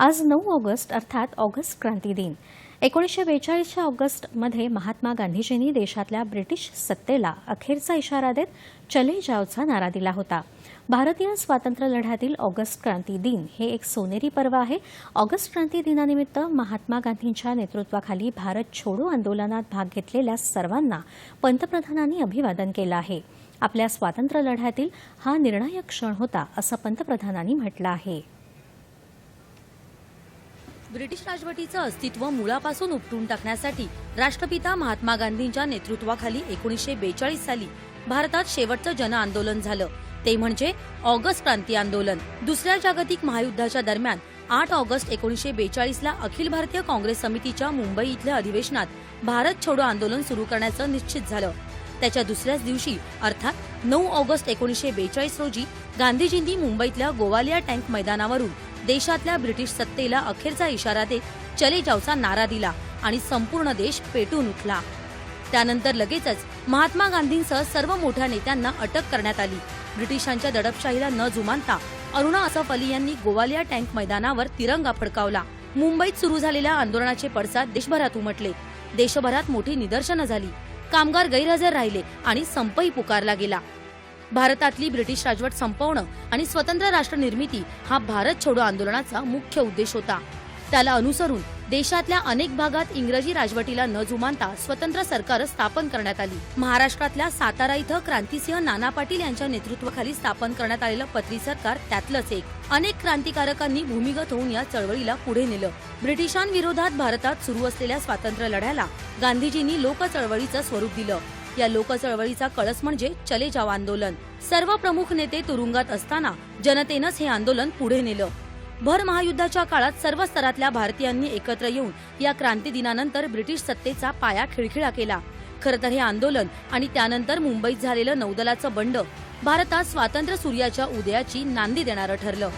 आज नऊ ऑगस्ट अर्थात ऑगस्ट क्रांती दिन. एकोणीसशे बेचाळीसच्या ऑगस्टमध्ये महात्मा गांधीजींनी देशातल्या ब्रिटिश सत्तेला अखेरचा इशारा देत चले जावचा नारा दिला होता. भारतीय स्वातंत्र्य लढ्यातील ऑगस्ट क्रांती दिन हे एक सोनेरी पर्व आहे. ऑगस्ट क्रांती दिनानिमित्त महात्मा गांधींच्या नेतृत्वाखाली भारत छोडो आंदोलनात भाग घेतलेल्या सर्वांना पंतप्रधानांनी अभिवादन केलं आहे. आपल्या स्वातंत्र्य लढ्यातील हा निर्णायक क्षण होता असं पंतप्रधानांनी म्हटलं आहे. ब्रिटिश राजवटीचं अस्तित्व मुळापासून उपटून टाकण्यासाठी राष्ट्रपिता महात्मा गांधींच्या नेतृत्वाखाली एकोणीसशे बेचाळीस साली भारतात शेवटचं जन आंदोलन झालं. ते म्हणजे ऑगस्ट क्रांती आंदोलन. दुसऱ्या जागतिक महायुद्धाच्या दरम्यान आठ ऑगस्ट एकोणीसशे बेचाळीसला अखिल भारतीय काँग्रेस समितीच्या मुंबई इथल्या अधिवेशनात भारत छोडो आंदोलन सुरू करण्याचं निश्चित झालं. त्याच्या दुसऱ्याच दिवशी अर्थात नऊ ऑगस्ट एकोणीसशे बेचाळीस रोजी गांधीजींनी मुंबईतल्या गोवालिया टँक मैदानावरून देशातल्या ब्रिटिश सत्तेला अखेरचा इशारा देत चले जावचा नारा दिला आणि संपूर्ण देश पेटून उठला. त्यानंतर लगेचच महात्मा गांधींसह सर्व मोठ्या नेत्यांना अटक करण्यात आली. ब्रिटिशांच्या दडपशाहीला न जुमानता अरुणा असफ अली यांनी गोवालिया टँक मैदानावर तिरंगा फडकावला. मुंबईत सुरू झालेल्या आंदोलनाचे पडसाद देशभरात उमटले. देशभरात मोठी निदर्शनं झाली. कामगार गैरहजर राहिले आणि संपही पुकारला गेला. भारतातली ब्रिटिश राजवट संपवणं आणि स्वतंत्र राष्ट्र निर्मिती हा भारत छोडो आंदोलनाचा मुख्य उद्देश होता. त्याला अनुसरून देशातल्या अनेक भागात इंग्रजी राजवटीला न जुमानता स्वतंत्र सरकार स्थापन करण्यात आली. महाराष्ट्रातल्या सातारा इथं क्रांतिसिंह नाना पाटील यांच्या नेतृत्वाखाली स्थापन करण्यात आलेलं पत्री सरकार त्यातलंच एक. अनेक क्रांतिकारकांनी भूमिगत होऊन या चळवळीला पुढे नेलं. ब्रिटिशांविरोधात भारतात सुरू असलेल्या स्वातंत्र्य लढ्याला गांधीजींनी लोक चळवळीचं स्वरूप दिलं. या लोकचळवळीचा कळस म्हणजे चले जाव आंदोलन. सर्व प्रमुख नेते तुरुंगात असताना जनतेनंच हे आंदोलन पुढे नेलं. भर महायुद्धाच्या काळात सर्व स्तरातल्या भारतीयांनी एकत्र येऊन या क्रांती दिनानंतर ब्रिटिश सत्तेचा पाया खिळखिळा केला. खरं तर हे आंदोलन आणि त्यानंतर मुंबईत झालेलं नौदलाचं बंड भारतात स्वातंत्र्य सूर्याच्या उदयाची नांदी देणारं ठरलं.